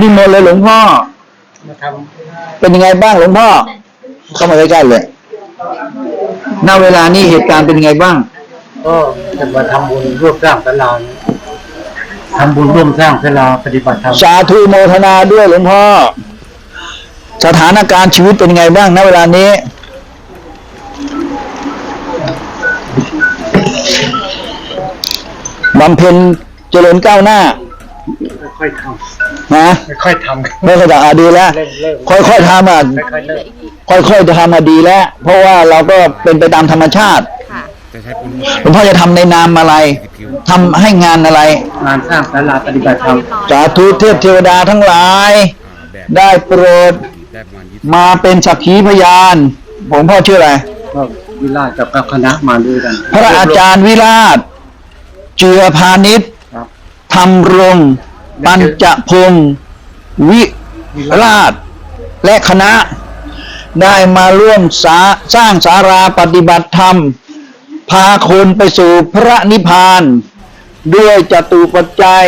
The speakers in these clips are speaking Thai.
นิมนต์เลยหลวงพ่อมาทเป็นยังไงบ้างหลวงพ่อ เข้ามาใกล้ๆเลยณเวลานี้เหตุการณ์เป็นยังไงบ้างำก็จะมาทำบุญร่วมสร้างศาลาเนี่ยทำบุญร่วมสร้างศาลาปฏิบัติธรรมสาธุโมทนาด้วยหลวงพ่อ สถานการณ์ชีวิตเป็นยังไงบ้างณเวลานี้ บำเพ็ญเจริญก้าวหน้า ค่อยๆทนะำค่อยๆทำ ไม่ค่อยจะอะดีแล้ว เริ่มเริ่ม ค่อยๆทำอะค่อยๆเริ่มค่อยๆจะทำมาดีแล้ว เพราะว่าเราก็เป็นไปตามธรรมชาติค่ะ จะใช้ปุ้นหลวงพ่อจะทำในนามอะไรทำให้งานอะไร งานสร้างศาลาปฏิบัติธรรมสาธุเทพเทวดาทั้งหลาย แบบได้โปรดได้ประมาณยี่สิบมาเป็นสักขีพยานผมพ่อชื่ออะไร ก็วิลาศกับคณะมาด้วยกัน พระอาจารย์วิราช เจือพาณิชย์ครับธรรมรงค์ ปัญจพงศ์วิราช และคณะ ได้มาร่วมสาสร้างสาราปฏิบัติธรรม พาคนไปสู่พระนิพพาน ด้วยจตุปัจจัย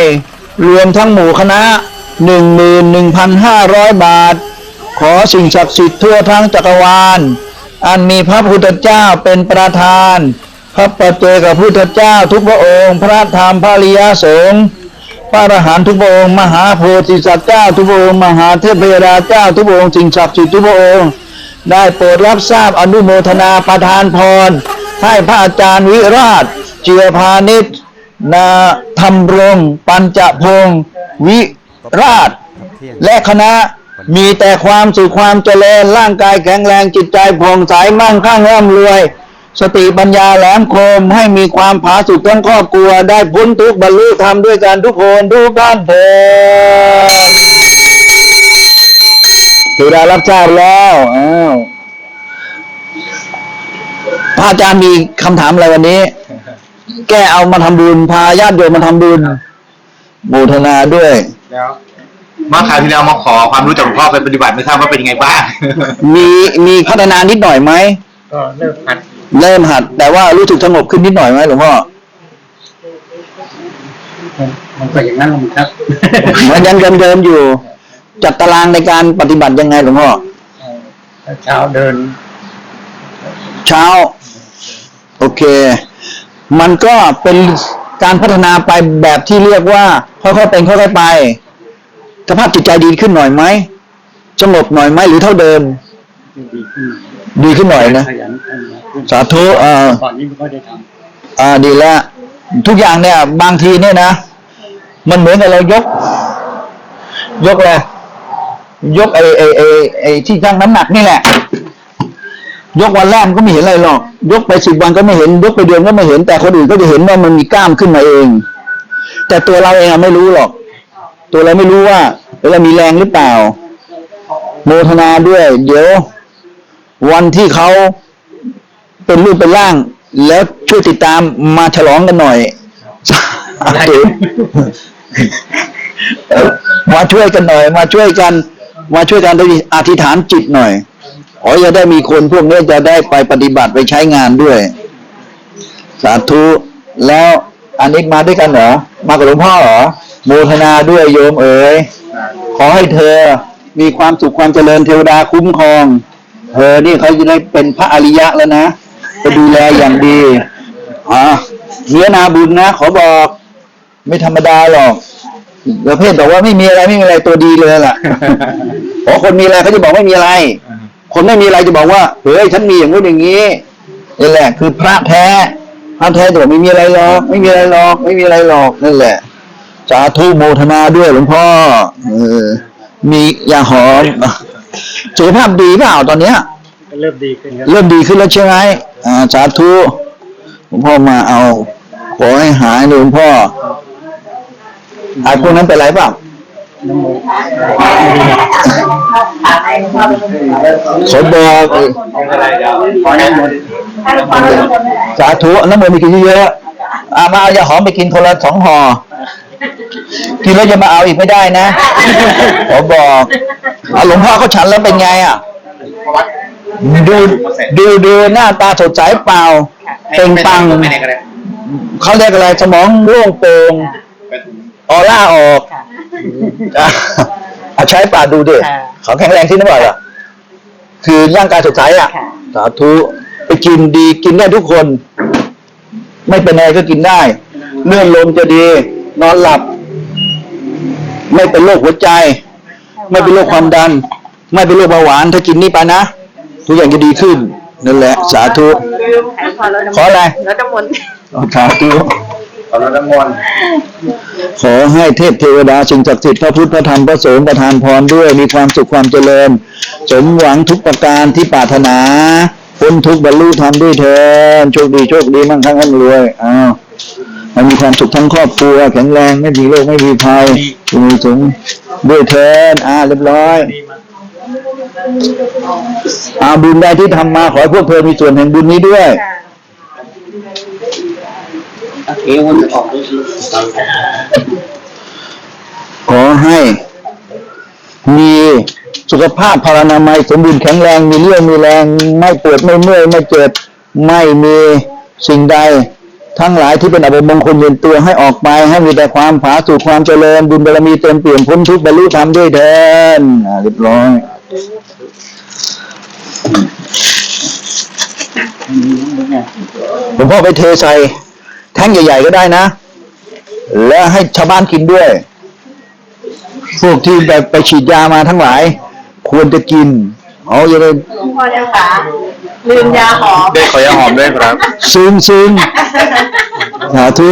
รวมทั้งหมู่คณะ 11,500 บาท ขอสิ่งศักดิ์สิทธิ์ทั่วทั้งจักรวาล อันมีพระพุทธเจ้าเป็นประธาน พระปัจเจกพุทธเจ้าทุกพระองค์ พระธรรมพระริยสงฆ์ ระอรหันต์ทุกพระองค์ มหาโพธิสัตว์เจ้าทุกพระองค์ มหาเทพยดาเจ้าทุกพระองค์สิ่งศักดิ์สิทธิ์ทุกพระองค์ ได้โปรดรับทราบอนุโมทนาประทานพร ให้พระอาจารย์วิราช เจือพาณิชย์นาธรรมรงค์ปัญจพงศ์วิราชเที่ยงและคณะมีแต่ความสุขความเจริญร่างกายแข็งแรงจิตใจผ่องใสมั่งคั่งร่ำรวย สติปัญญาแหลมคมให้มีความผาสุกทั้งครอบครัว ได้พ้นทุกข์บรรลุธรรมด้วยกันทุกคนทุกท่านเถิดถือได้รับทราบแล้วอ้าวพระอาจารย์มีคำถามอะไรวันนี้ แกเอามาทำบุญพาญาติโยมมาทำบุญโมทนาด้วยแล้วเมื่อคราวที่แล้วมาขอความรู้จากหลวงพ่อไปปฏิบัติไม่ทราบว่าเป็นยังไงบ้างมีมีพัฒนานิดหน่อยไหมก็เริ่มหัด เริ่มหัด แต่ว่ารู้สึกสงบขึ้นนิดหน่อยไหมหลวงพ่อมันมันก็อย่างนั้นลงครับมันยังเดิมๆอยู่ จัดตารางในการปฏิบัติยังไงหลวงพ่อเออเช้าเดิน เช้า โอเค มันก็เป็นการพัฒนาไปแบบที่เรียกว่าค่อยๆเป็นค่อยๆไปสภาพจิตใจดีขึ้นหน่อยไหมสงบหน่อยไหมหรือเท่าเดิม ดีขึ้นหน่อยดีขึ้นหน่อยนะ ขยันขึ้นมาขึ้นสาธุเอ่าก่อนนี้ไม่ค่อยได้ทอ่าดีแล้วทุกอย่างเนี่ย บางทีเนี่ยนะ มันเหมือนกับเรายก ยกอะไรยกไอ้ไอ้ไอ้ไอ้ที่ชั่งน้ำหนักนี่แหละ ยกวันแรกมันก็ไม่เห็นอะไรหรอก ยกไปสิบวันก็ไม่เห็น ยกไปเดือนก็ไม่เห็น แต่คนอื่นก็จะเห็นว่ามันมีกล้ามขึ้นมาเอง แต่ตัวเราเองอะไม่รู้หรอก ตัวเราไม่รู้ว่าเรามีแรงหรือเปล่า โมทนาด้วย เดี๋ยว วันที่เขา เป็นรูปเป็นร่าง แล้วช่วยติดตามมาฉลองกันหน่อยสาธุมาช่วยกันหน่อย มาช่วยกัน มาช่วยกันอธิษฐานจิตหน่อยขอจะได้มีคนพวกนี้จะได้ไปปฏิบัติไปใช้งานด้วย สาธุแล้วอันนี้มาด้วยกันเหรอ มากับหลวงพ่อเหรอโมทนาด้วยโยมเอ๋ยขอให้เธอมีความสุขความเจริญเทวดาคุ้มครอง เธอนี่เขาจะได้เป็นพระอริยะแล้วนะ จะดูแลอย่างดีอ่าเฮียนาบุญนะขอบอกไม่ธรรมดาหรอกประเภทบอกว่าไม่มีอะไรไม่มีอะไรตัวดีเลยล่ะพอคนมีอะไรเขาจะบอกไม่มีอะไร คนไม่มีอะไรจะบอกว่าเฮ้ยฉันมีอย่างนู้นอย่างนี้นี่แหละ คือพระแท้พระแท้จะบอกไม่มีอะไรหรอก ไม่มีอะไรหรอก ไม่มีอะไรหรอกนั่นแหละสาธุโมทนาด้วยหลวงพ่อเออมียาหอมสุขภาพดีเปล่าตอนเนี้ยำก็ เริ่มดีขึ้นครับเริ่มดีขึ้นแล้วใช่ไหมอ่าสาธุหลวงพ่อมาเอาขอให้หายหลวงพ่อไอ้พวกนั้นเป็นไรเปล่าน้ำมูกขอบอกสาธุน้ำมันมีกินเยอะอามาเอายาหอมไปกินคนละสองห่อกินแล้วจะมาเอาอีกไม่ได้นะขอบอกอาหลวงพ่อเขาฉันแล้วเป็นไงอะ ดูดูดูหน้าตาสดใสเปล่าเปล่งปลังไม่ได้ก็ได้เขาเรียกอะไรสมองโล่งโปร่งออร่าออกอะใช้ป่าดูดิค่ะเขาแข็งแรงที่นั่นบ่อยอะคือร่างกายสดใสอะค่ะสาธุไปกินดีกินได้ทุกคน ไม่เป็นอะไรก็กินได้ เลื่อนลมจะดี นอนหลับ ไม่เป็นโรคหัวใจ ไม่เป็นโรคความดัน ไม่เป็นโรคเบาหวาน ถ้ากินนี่ไปนะ ทุกอย่างจะดีขึ้น นั่นแหละ สาธุลืมขายพอแล้วขออะไรแล้วน้ำมนต์สาธุขอรดน้ำมนต์ขอให้เทพเทวดาสิ่งศักดิ์สิทธิ์พระพุทธพระธรรมพระสงฆ์ประทานพรด้วย มีความสุขความเจริญ สมหวังทุกประการที่ปรารถนาพ้นทุกข์บรรลุธรรมด้วยเถิดโชคดีโชคดีมั่งคั่งร่ำรวยอ้าวให้มีความสุขทั้งครอบครัวแข็งแรงไม่มีโรคไม่มีภัยมีสงด้วยเถิดอ่าเรียบร้อย อาบุญใดที่ทำมาขอให้พวกเธอมีส่วนแห่งบุญนี้ด้วยเอวันออกขอให้ มีสุขภาพพลานามัยสมบูรณ์แข็งแรง มีเรี่ยวมีแรง ไม่ปวดไม่เมื่อยไม่เจ็บไม่มีสิ่งใด ทั้งหลายที่เป็นอภิมงคลเย็นตัวให้ออกไป ให้มีแต่ความผาสุกความเจริญ บุญบารมีเต็มเปี่ยมพ้นทุกข์บรรลุธรรมด้วยเถิดอ่าเรียบร้อย หลวงพ่อไปเทใส่แท่งใหญ่ ๆ ก็ได้นะ และให้ชาวบ้านกินด้วย พวกที่แบบไปฉีดยามาทั้งหลาย ควรจะกินเขาจะได้หลวงพ่อเจ้าขาลืมยาหอมได้ขอยาหอมด้วยครับ ซึมซึมสาธุ